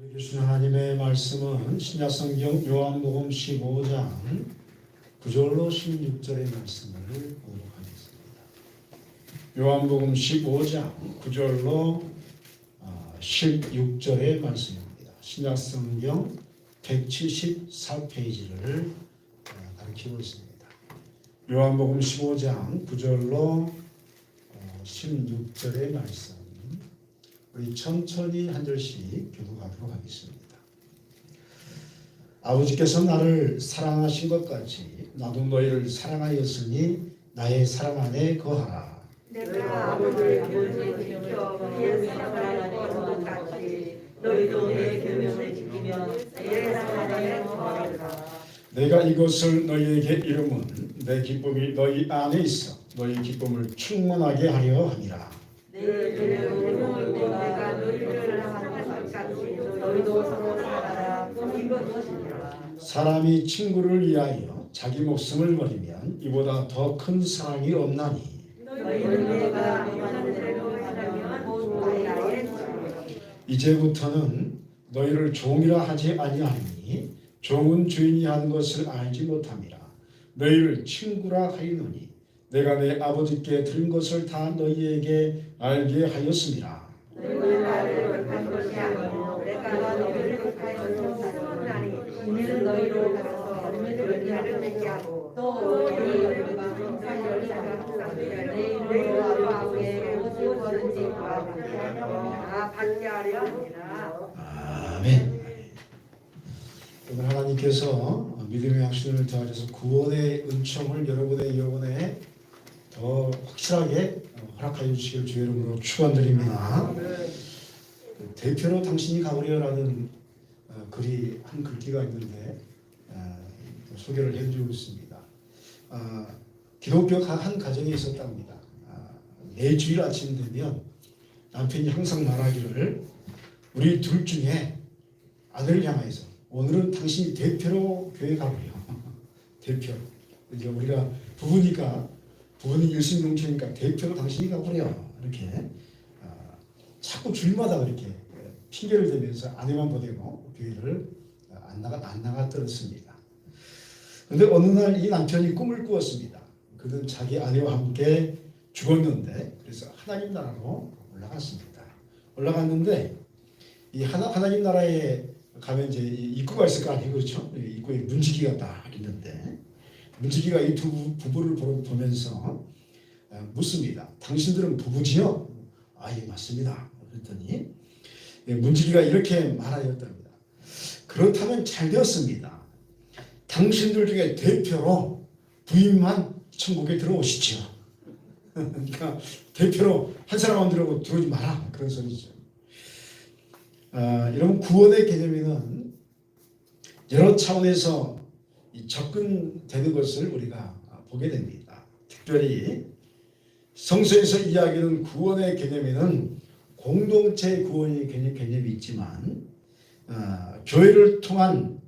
우리 주신 하나님의 말씀은 신약성경 요한복음 15장 9절로 16절의 말씀을 보도록 하겠습니다. 요한복음 15장 9절로 16절의 말씀입니다. 신약성경 174페이지를 가리키고 있습니다. 요한복음 15장 9절로 16절의 말씀 우리 천천히 한 절씩 교도하도록 하겠습니다. 아버지께서 나를 사랑하신 것 같이 나도 너희를 사랑하였으니 나의 사랑 안에 거하라. 내가 아버지의 교명을 지켜 그의 사랑을 것 같이 너희도 내 교명을 지키면 내 사랑 안에 거하리라. 내가 이것을 너희에게 이름은 내 기쁨이 너희 안에 있어 너희 기쁨을 충만하게 하려 함이라. 사람이 친구를 위하여 자기 목숨을 버리면 이보다 더 큰 사랑이 없나니. 이제부터는 너희를 종이라 하지 아니하니 종은 주인이 하는 것을 알지 못함이라 너희를 친구라 하리노니 내가 내 아버지께 들은 것을 다 너희에게 알게 합니다. 아멘. 오늘 하나님께서 믿음의 확신을 더하셔서 구원의 은총을 여러분의 영혼에 더 확실하게 허락하여 주시길 주의 이름으로 축원드립니다. 대표로 당신이 가버려라는 어, 글이 한 글귀가 있는데 어, 소개를 해주고 있습니다. 아, 기독교 가- 한 가정에 있었답니다. 아, 매주일 아침 되면 남편이 항상 말하기를 우리 둘 중에 아들을 향해서 오늘은 당신이 대표로 교회 가버려 대표 이제 우리가 부부니까 부부는 일심동체니까 대표로 당신이 가버려 이렇게 아, 자꾸 주일마다 그렇게 핑계를 대면서 아내만 보내고 교회를 안 나가 안 나갔더랬습니다. 그런데 어느 날 이 남편이 꿈을 꾸었습니다. 그는 자기 아내와 함께 죽었는데 그래서 하나님 나라로 올라갔습니다. 올라갔는데 이 하나 하나님 나라에 가면 이제 이 입구가 있을 거 아니에요, 그렇죠? 이 입구에 문지기가 딱 있는데 문지기가 이 두 부부를 보면서 어, 묻습니다. 당신들은 부부지요? 아, 예, 맞습니다. 그랬더니 예, 문지기가 이렇게 말하였답니다. 그렇다면 잘 되었습니다. 당신들 중에 대표로 부인만 천국에 들어오시죠. 그러니까 대표로 한 사람만 들어오고 들어오지 마라 그런 소리죠. 아, 여러분 구원의 개념에는 여러 차원에서 이 접근되는 것을 우리가 보게 됩니다. 특별히 성서에서 이야기하는 구원의 개념에는 공동체 구원의 개념, 개념이 있지만 아, 교회를 통한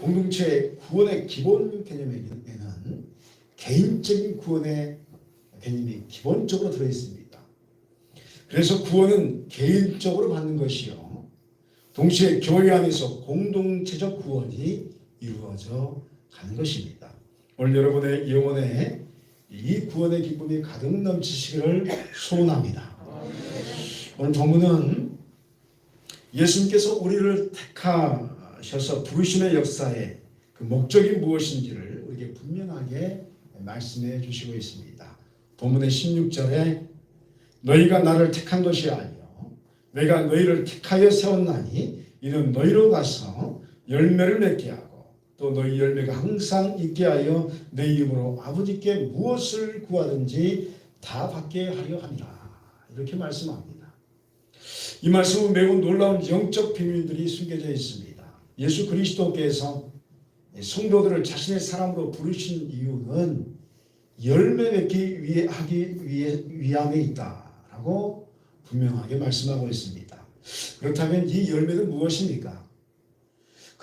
공동체 구원의 기본 개념에는 개인적인 구원의 개념이 기본적으로 들어 있습니다. 그래서 구원은 개인적으로 받는 것이요. 동시에 교회 안에서 공동체적 구원이 이루어져 가는 것입니다. 오늘 여러분의 영혼에 이 구원의 기쁨이 가득 넘치시기를 소원합니다. 오늘 본문은 예수님께서 우리를 택하셔서 부르심의 역사에 그 목적이 무엇인지를 우리에게 분명하게 말씀해 주시고 있습니다. 본문의 16절에 너희가 나를 택한 것이 아니요 내가 너희를 택하여 세웠나니 이는 너희로 가서 열매를 맺게 하고 또 너희 열매가 항상 있게 하여 내 이름으로 아버지께 무엇을 구하든지 다 받게 하려 함이라 이렇게 말씀합니다. 이 말씀은 매우 놀라운 영적 비밀들이 숨겨져 있습니다. 예수 그리스도께서 성도들을 자신의 사람으로 부르신 이유는 열매 맺기 위해 하기 위해 위함에 있다라고 분명하게 말씀하고 있습니다. 그렇다면 이 열매는 무엇입니까?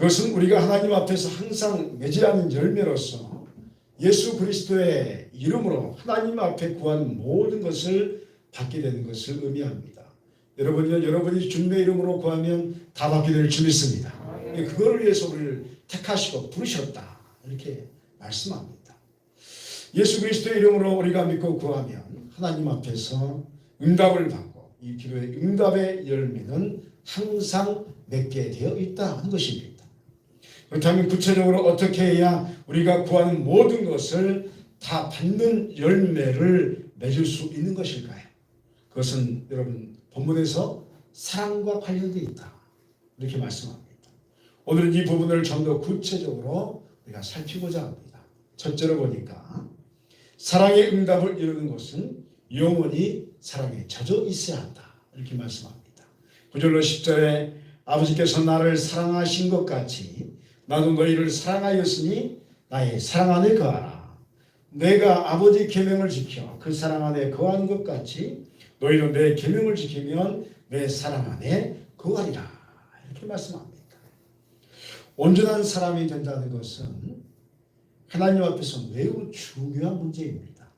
그것은 우리가 하나님 앞에서 항상 하는 열매로서 예수 그리스도의 이름으로 하나님 앞에 구한 모든 것을 받게 되는 것을 의미합니다. 여러분요 여러분이 주님의 이름으로 구하면 다 받게 될 줄 믿습니다. 그거를 위해서 우리를 택하시고 부르셨다 이렇게 말씀합니다. 예수 그리스도의 이름으로 우리가 믿고 구하면 하나님 앞에서 응답을 받고 이 기도의 응답의 열매는 항상 맺게 되어 있다는 것입니다. 그렇다면 구체적으로 어떻게 해야 우리가 구하는 모든 것을 다 받는 열매를 맺을 수 있는 것일까요? 그것은 여러분 본문에서 사랑과 관련되어 있다. 이렇게 말씀합니다. 오늘은 이 부분을 좀 더 구체적으로 우리가 살피고자 합니다. 첫째로 보니까 사랑의 응답을 이루는 것은 영원히 사랑에 젖어 있어야 한다. 이렇게 말씀합니다. 9절로 10절에 아버지께서 나를 사랑하신 것 같이 나도 너희를 사랑하였으니 나의 사랑 안에 거하라. 내가 아버지 계명을 지켜 그 사랑 안에 거하는 것 같이 너희도 내 계명을 지키면 내 사랑 안에 거하리라. 이렇게 말씀합니다. 온전한 사람이 된다는 것은 하나님 앞에서 매우 중요한 문제입니다.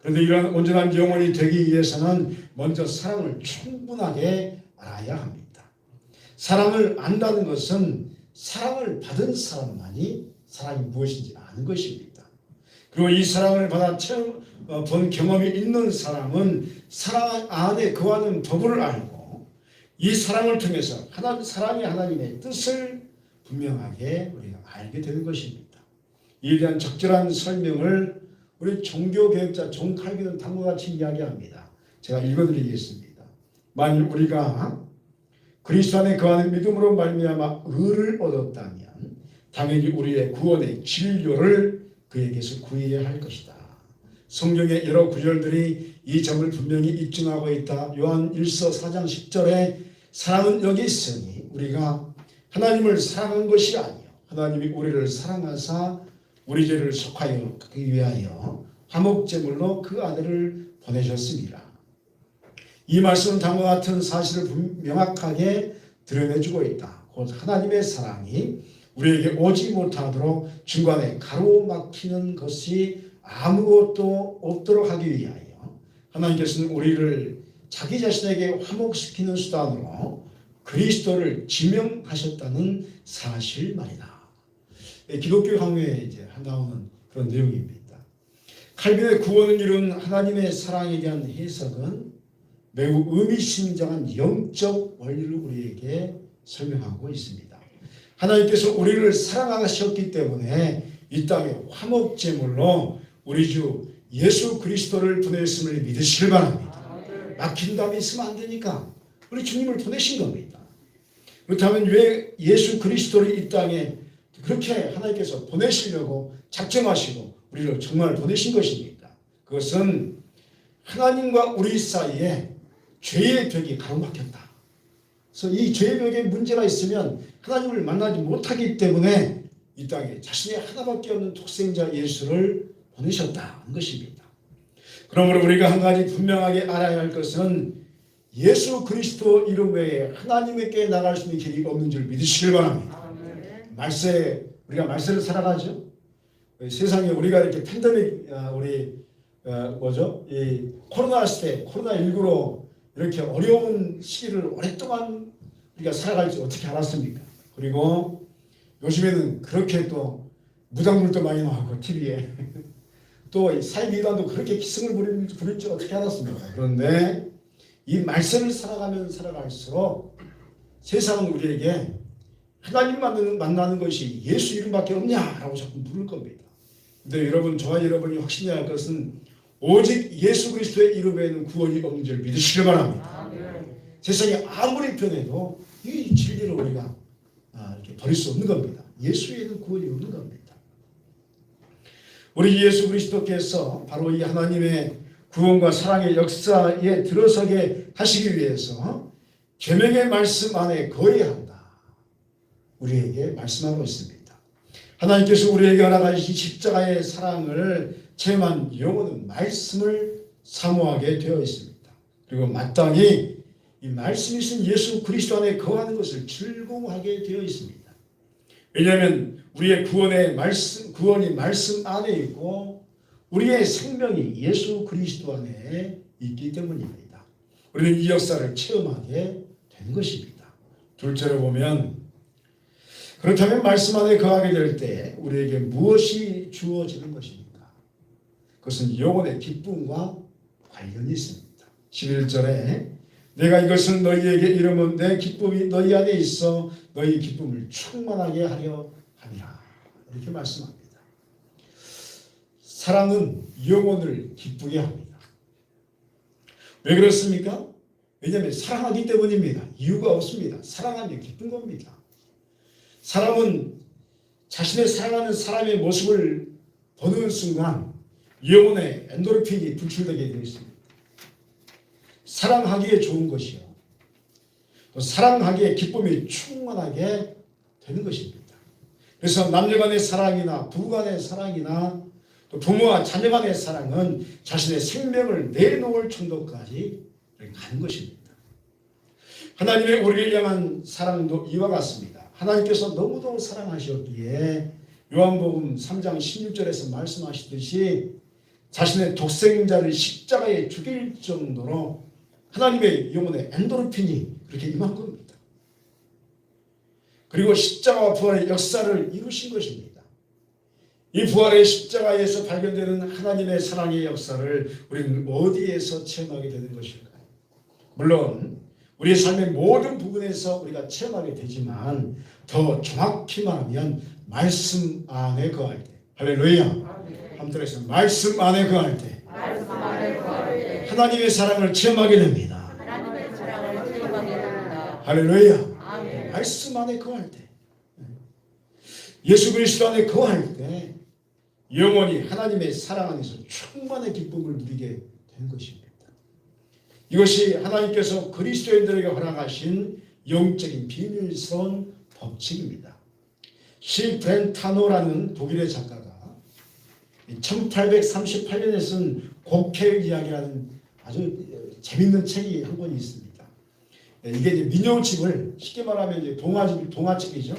그런데 이러한 온전한 영혼이 되기 위해서는 먼저 사랑을 충분하게 알아야 합니다. 사랑을 안다는 것은 사랑을 받은 사람만이 사랑이 무엇인지 아는 것입니다. 그리고 이 사랑을 받아 체험 어, 본 경험이 있는 사람은 사랑 안에 거하는 법을 알고 이 사랑을 통해서 하나님 사랑이 하나님의 뜻을 분명하게 우리가 알게 되는 것입니다. 이에 대한 적절한 설명을 우리 종교개혁자 존 칼빈은 다음과 같이 이야기합니다. 제가 읽어드리겠습니다. 만일 우리가 그리스도 안에 거하는 믿음으로 말미암아 의를 얻었다면 당연히 우리의 구원의 진료를 그에게서 구해야 할 것이다. 성경의 여러 구절들이 이 점을 분명히 입증하고 있다. 요한 1서 4장 10절에 사랑은 여기 있으니 우리가 하나님을 사랑한 것이 아니요 하나님이 우리를 사랑하사 우리 죄를 속하여 그 위하여 화목제물로 그 아들을 보내셨습니다. 이 말씀은 다음과 같은 사실을 명확하게 드러내주고 있다. 곧 하나님의 사랑이 우리에게 오지 못하도록 중간에 가로막히는 것이 아무것도 없도록 하기 위하여 하나님께서는 우리를 자기 자신에게 화목시키는 수단으로 그리스도를 지명하셨다는 사실 말이다. 예, 기독교 강요에 이제 나오는 그런 내용입니다. 칼빈의 구원을 이룬 하나님의 사랑에 대한 해석은 매우 의미심장한 영적 원리를 우리에게 설명하고 있습니다. 하나님께서 우리를 사랑하셨기 때문에 이 땅에 화목제물로 우리 주 예수 그리스도를 보냈음을 믿으시길 바랍니다. 막힌 담이 있으면 안 되니까 우리 주님을 보내신 겁니다. 그렇다면 왜 예수 그리스도를 이 땅에 그렇게 하나님께서 보내시려고 작정하시고 우리를 정말 보내신 것입니까? 그것은 하나님과 우리 사이에 죄의 벽이 가로막혔다. 그래서 이 죄의 벽에 문제가 있으면 하나님을 만나지 못하기 때문에 이 땅에 자신의 하나밖에 없는 독생자 예수를 보내셨다는 것입니다. 그러므로 우리가 한 가지 분명하게 알아야 할 것은 예수 그리스도 이름 외에 하나님에게 나갈 수 있는 길이 없는 줄 믿으시길 바랍니다. 말세 우리가 말세를 살아가죠. 세상에 우리가 이렇게 팬데믹 아, 우리 어, 뭐죠? 이 코로나 시대 코로나 19로 이렇게 어려운 시기를 오랫동안 우리가 살아갈지 어떻게 알았습니까? 그리고 요즘에는 그렇게 또 무당물도 많이 나오고 TV에 또 사회이단도 그렇게 기승을 부릴, 부릴 줄 어떻게 알았습니까? 그런데 이 말씀을 살아가면 살아갈수록 세상은 우리에게 하나님 만나는 것이 예수 이름밖에 없냐라고 자꾸 물을 겁니다. 근데 여러분 저와 여러분이 확신해야 할 것은 오직 예수 그리스도의 이름에는 구원이 없는 줄 믿으시길 바랍니다. 세상이 아무리 변해도 이 진리를 우리가 아, 이렇게 버릴 수 없는 겁니다. 예수에는 구원이 없는 겁니다. 우리 예수 그리스도께서 바로 이 하나님의 구원과 사랑의 역사에 들어서게 하시기 위해서 계명의 말씀 안에 거해야 한다. 우리에게 말씀하고 있습니다. 하나님께서 우리에게 허락하신 십자가의 사랑을 체험한 영혼은 말씀을 사모하게 되어 있습니다. 그리고 마땅히 이 말씀이신 예수 그리스도 안에 거하는 것을 즐거워하게 되어 있습니다. 왜냐하면 우리의 구원의 말씀, 구원이 말씀 안에 있고 우리의 생명이 예수 그리스도 안에 있기 때문입니다. 우리는 이 역사를 체험하게 되는 것입니다. 둘째로 보면 그렇다면 말씀 안에 거하게 될 때 우리에게 무엇이 주어지는 것입니까? 그것은 영혼의 기쁨과 관련이 있습니다. 11절에 내가 이것을 너희에게 이르면 내 기쁨이 너희 안에 있어 너희 기쁨을 충만하게 하려 함이라. 이렇게 말씀합니다. 사랑은 영혼을 기쁘게 합니다. 왜 그렇습니까? 왜냐하면 사랑하기 때문입니다. 이유가 없습니다. 사랑하면 기쁜 겁니다. 사람은 자신의 사랑하는 사람의 모습을 보는 순간 영혼의 엔도르핀이 분출되게 되어 있습니다. 사랑하기에 좋은 것이요. 또 사랑하기에 기쁨이 충만하게 되는 것입니다. 그래서 남녀 간의 사랑이나 부부 간의 사랑이나 또 부모와 자녀 간의 사랑은 자신의 생명을 내놓을 정도까지 가는 것입니다. 하나님의 우리를 향한 사랑도 이와 같습니다. 하나님께서 너무도 사랑하셨기에 요한복음 3장 16절에서 말씀하시듯이 자신의 독생자를 십자가에 죽일 정도로 하나님의 영혼의 엔도르핀이 그렇게 임한 겁니다. 그리고 십자가와 부활의 역사를 이루신 것입니다. 이 부활의 십자가에서 발견되는 하나님의 사랑의 역사를 우리는 어디에서 체험하게 되는 것일까요? 물론 우리의 삶의 모든 부분에서 우리가 체험하게 되지만 더 정확히 말하면 말씀 안에 거할 때 할렐루야 한번 들어서 말씀 안에 거할 때 하나님의 사랑을 체험하게 됩니다. 할렐루야. 말씀 안에 거할 때 예수 그리스도 안에 거할 때 영원히 하나님의 사랑 안에서 충만의 기쁨을 누리게 되는 것입니다. 이것이 하나님께서 그리스도인들에게 허락하신 영적인 비밀스러운 법칙입니다. 시 브렌타노라는 독일의 작가가 1838년에 쓴 곡해 이야기라는 아주 재밌는 책이 한 권이 있습니다. 이게 이제 민요집을 쉽게 말하면 이제 동화집 동화책이죠.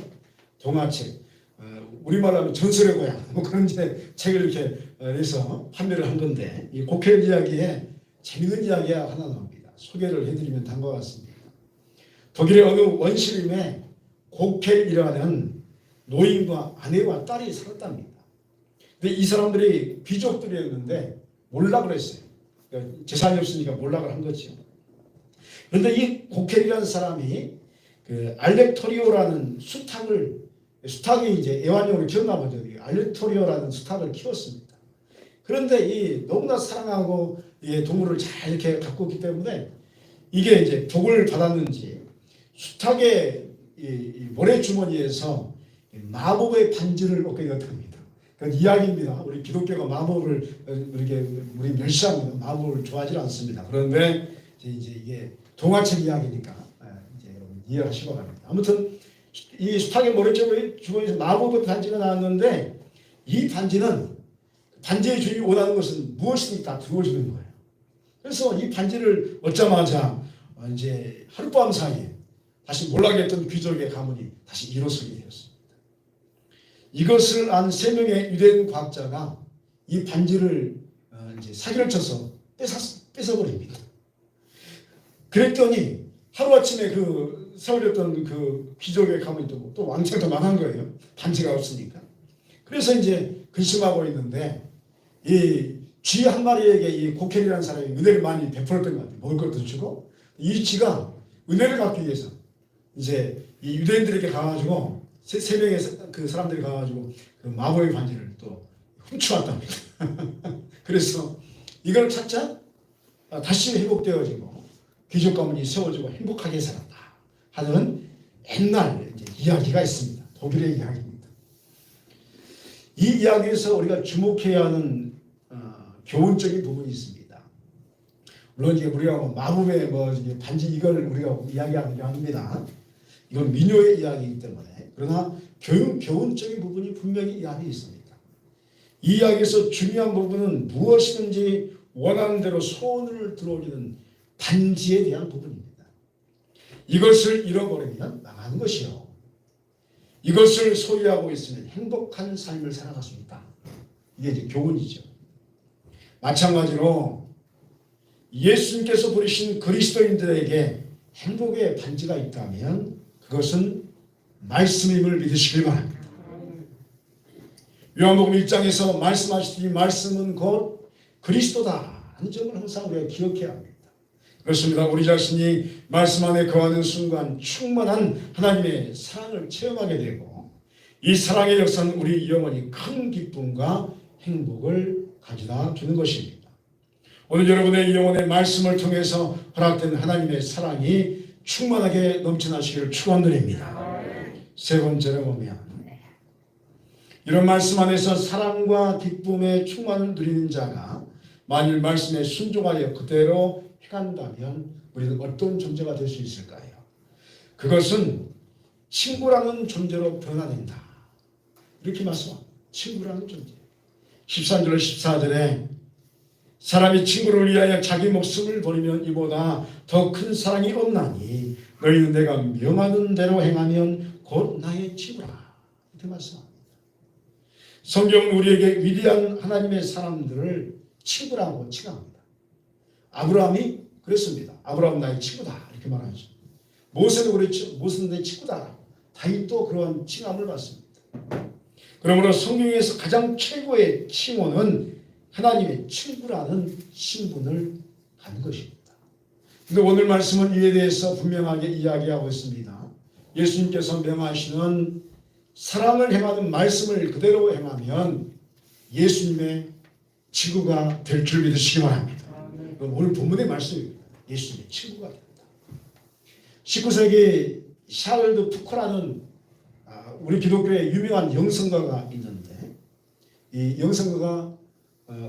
동화책. 어, 우리말로 하면 전설의 고향 뭐 그런 이제 책을 이렇게 어, 해서 판매를 한 건데 이 곡해 이야기에 재밌는 이야기가 하나 나옵니다. 소개를 해드리면 다음과 같습니다. 독일의 어느 원시림에 곡헬이라는 노인과 아내와 딸이 살았답니다. 근데 이 사람들이 귀족들이었는데 몰락을 했어요. 그러니까 재산이 없으니까 몰락을 한 거죠. 그런데 이 곡헬이라는 사람이 그 알렉토리오라는 수탉을 수탉이 이제 키웠나 보죠. 이 알렉토리오라는 수탉을 키웠습니다. 그런데 이 너무나 사랑하고 이 동물을 잘 이렇게 갖고 있기 때문에 이게 이제 복을 받았는지 수탉의 이, 이 모래 주머니에서 이 마법의 반지를 얻게 되었답니다. 그건 이야기입니다. 우리 기독교가 마법을 어, 이렇게 우리 멸시합니다. 마법을 좋아하지 않습니다. 그런데 이제, 이게 동화책 이야기니까 아, 이제 여러분 이해하시고 갑니다. 아무튼 이 수탉의 모래 주머니에서 마법의 반지가 나왔는데 이 반지는 반지의 주인이 원하는 것은 무엇이든 다 들어오시는 거예요. 그래서 이 반지를 얻자마자 어, 이제 하룻밤 사이에 다시 몰락에 했던 귀족의 가문이 다시 일어서게 되었습니다. 이것을 안 세 명의 유대인 과학자가 이 반지를 어, 이제 사기를 쳐서 뺏어버립니다. 그랬더니 하루아침에 그 세워졌던 그 귀족의 가문이 또, 또 왕창 더 망한 거예요. 반지가 없으니까. 그래서 이제 근심하고 있는데 이 쥐 한 마리에게 이 고켈이라는 사람이 은혜를 많이 베풀었던 것 같아요. 먹을 것도 주고 이 쥐가 은혜를 갚기 위해서 이제 이 유대인들에게 가가지고 세, 세 명의 사- 그 사람들이 가가지고 그 마법의 반지를 또 훔쳐왔답니다. 그래서 이걸 찾자 아, 다시 회복되어지고 귀족 가문이 세워지고 행복하게 살았다 하는 옛날 이야기가 있습니다. 독일의 이야기입니다. 이 이야기에서 우리가 주목해야 하는 어, 교훈적인 부분이 있습니다. 물론 이제 우리가 뭐 마법의 뭐 반지 이걸 우리가 이야기하는 게 아닙니다. 이건 민요의 이야기이기 때문에 그러나 교훈 교훈적인 부분이 분명히 이 안에 있습니다. 이 이야기에서 중요한 부분은 무엇이든지 원하는 대로 소원을 들어올리는 반지에 대한 부분입니다. 이것을 잃어버리면 망하는 것이요. 이것을 소유하고 있으면 행복한 삶을 살아갈 수 있다. 이게 이제 교훈이죠. 마찬가지로 예수님께서 부르신 그리스도인들에게 행복의 반지가 있다면 그것은 말씀임을 믿으시길 바랍니다. 요한복음 1장에서 말씀하시듯이 말씀은 곧 그리스도다 하는 점을 항상 우리가 기억해야 합니다. 그렇습니다. 우리 자신이 말씀 안에 거하는 순간 충만한 하나님의 사랑을 체험하게 되고 이 사랑의 역사는 우리 영혼이 큰 기쁨과 행복을 가져다 주는 것입니다. 오늘 여러분의 영혼의 말씀을 통해서 허락된 하나님의 사랑이 충만하게 넘쳐나시기를 축원드립니다. 세 번째로 보면 이런 말씀 안에서 사랑과 기쁨의 충만을 누리는 자가 만일 말씀에 순종하여 그대로 해간다면 우리는 어떤 존재가 될 수 있을까요? 그것은 친구라는 존재로 변화된다. 이렇게 말씀합니다. 친구라는 존재. 13절 14절에 사람이 친구를 위하여 자기 목숨을 버리면 이보다 더 큰 사랑이 없나니 너희는 내가 명하는 대로 행하면 곧 나의 친구라. 이렇게 말씀합니다. 성경은 우리에게 위대한 하나님의 사람들을 친구라고 칭합니다. 아브라함이 그랬습니다. 아브라함 나의 친구다 이렇게 말하죠. 모세도 그랬죠. 모세는 내 친구다. 다윗도 그러한 칭함을 받습니다. 그러므로 성경에서 가장 최고의 칭호는 하나님의 친구라는 신분을 갖는 것입니다. 근데 오늘 말씀은 이에 대해서 분명하게 이야기하고 있습니다. 예수님께서 명하시는 사랑을 행하는 말씀을 그대로 행하면 예수님의 친구가 될 줄 믿으시기 바랍니다. 오늘 본문의 말씀입니다. 예수님의 친구가 된다. 19세기 샤를드 푸코라는 아, 우리 기독교의 유명한 영성가가 있는데 이 영성가가 어,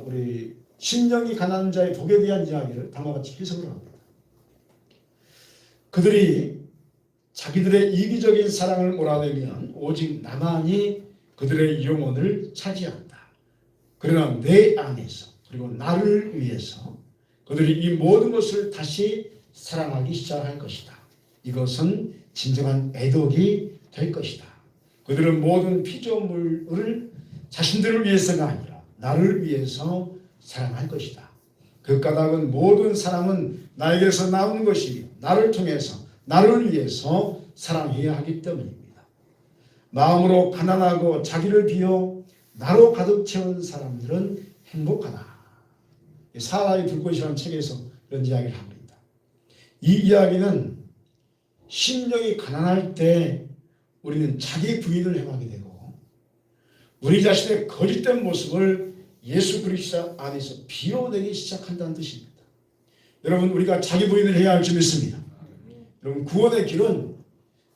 우리 심령이 가난한 자의 복에 대한 이야기를 다음과 같이 해석을 합니다. 그들이 자기들의 이기적인 사랑을 몰아내면 오직 나만이 그들의 영혼을 차지한다. 그러나 내 안에서 그리고 나를 위해서 그들이 이 모든 것을 다시 사랑하기 시작할 것이다. 이것은 진정한 애독이 될 것이다. 그들은 모든 피조물을 자신들을 위해서가 아니라 나를 위해서 사랑할 것이다. 그 까닭은 모든 사랑은 나에게서 나오는 것이며 나를 통해서 나를 위해서 사랑해야 하기 때문입니다. 마음으로 가난하고 자기를 비워 나로 가득 채운 사람들은 행복하다. 사라의 불꽃이라는 책에서 이런 이야기를 합니다. 이 이야기는 심령이 가난할 때 우리는 자기 부인을 행하게 되고 우리 자신의 거짓된 모습을 예수 그리스도 안에서 비워내기 시작한다는 뜻입니다. 여러분 우리가 자기 부인을 해야 할 줄 믿습니다. 여러분 구원의 길은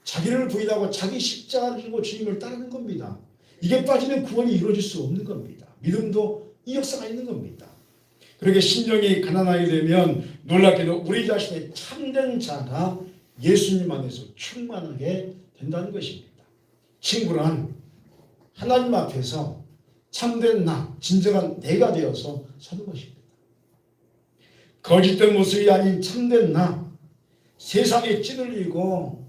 자기를 부인하고 자기 십자가를 지고 주님을 따르는 겁니다. 이게 빠지면 구원이 이루어질 수 없는 겁니다. 믿음도 이 역사가 있는 겁니다. 그렇게 심령이 가난하게 되면 놀랍게도 우리 자신의 참된 자가 예수님 안에서 충만하게 된다는 것입니다. 친구란 하나님 앞에서 참된 나, 진정한 내가 되어서 서는 것입니다. 거짓된 모습이 아닌 참된 나, 세상에 찌들리고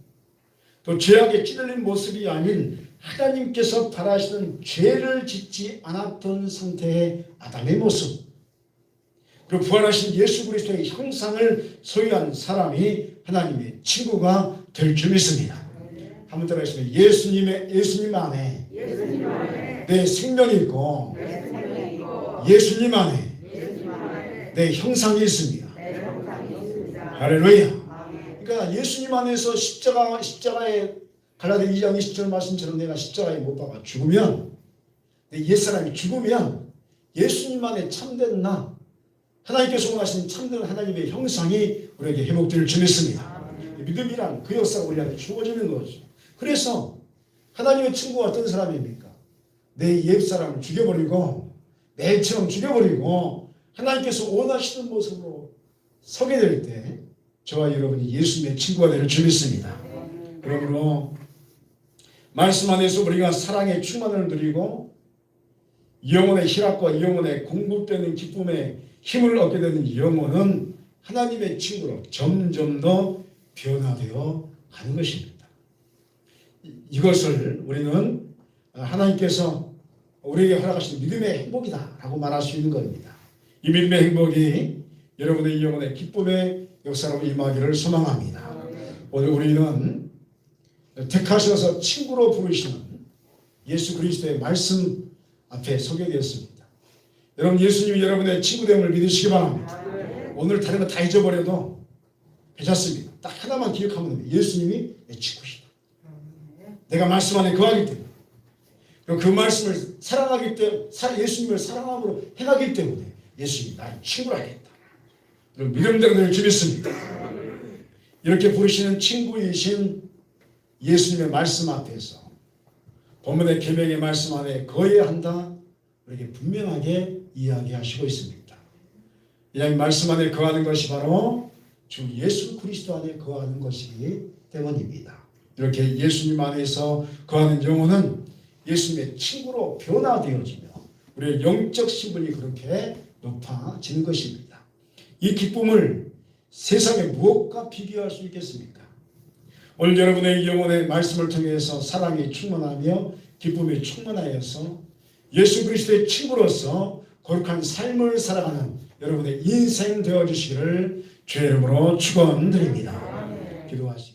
또 죄악에 찌들린 모습이 아닌 하나님께서 바라시는 죄를 짓지 않았던 상태의 아담의 모습 그리고 부활하신 예수 그리스도의 형상을 소유한 사람이 하나님의 친구가 될 줄 믿습니다. 한번 따라하시면 예수님의 예수님 안에 예수님 안에 내 생명이 있고 예수님 안에 내 형상이 있습니다. 할렐루야. 그러니까 예수님 안에서 십자가 십자가에 갈라디 2장 20절 말씀처럼 내가 십자가에 못 박아 죽으면 내 옛사람이 죽으면 예수님 안에 참된 나 하나님께서 원하시는 참된 하나님의 형상이 우리에게 회복될 줄 믿습니다. 믿음이란 그 역사가 우리한테 주어지는 거죠. 그래서 하나님의 친구가 어떤 사람입니까? 내 옛사람을 죽여버리고 내처럼 죽여버리고 하나님께서 원하시는 모습으로 서게 될 때 저와 여러분이 예수님의 친구가 되는 줄 믿습니다. 그러므로 말씀 안에서 우리가 사랑의 충만을 누리고 영혼의 희락과 영혼의 공급되는 기쁨의 힘을 얻게 되는 영혼은 하나님의 친구로 점점 더 변화되어 가는 것입니다. 이- 이것을 우리는 하나님께서 우리에게 허락하신 믿음의 행복이다라고 말할 수 있는 겁니다. 이 믿음의 행복이 여러분의 영혼의 기쁨의 역사로 임하기를 소망합니다. 오늘 우리는 택하셔서 친구로 부르시는 예수 그리스도의 말씀 앞에 서게 되었습니다. 여러분 예수님이 여러분의 친구됨을 믿으시기 바랍니다. 오늘 다른 거 다 잊어버려도 괜찮습니다. 딱 하나만 기억하면 됩니다. 예수님이 내 친구시다. 내가 말씀 안에 거하기 때문에 그 말씀을 사랑하기 때문에 예수님을 사랑함으로 행하기 때문에 예수님이 나의 친구라 하겠다. 그런 믿음대로 늘 주겠습니다. 이렇게 부르시는 친구이신 예수님의 말씀 앞에서 본문의 계명의 말씀 안에 거해야 한다. 이렇게 분명하게 이야기하시고 있습니다. 이 말씀 안에 거하는 것이 바로 주 예수 그리스도 안에 거하는 것이기 때문입니다. 이렇게 예수님 안에서 거하는 영혼은 예수님의 친구로 변화되어지며 우리의 영적 신분이 그렇게 높아지는 것입니다. 이 기쁨을 세상에 무엇과 비교할 수 있겠습니까? 오늘 여러분의 영혼의 말씀을 통해서 사랑이 충만하며 기쁨이 충만하여서 예수 그리스도의 친구로서 거룩한 삶을 살아가는 여러분의 인생 되어 주시기를 주의 이름으로 축원드립니다. 기도하시겠습니다.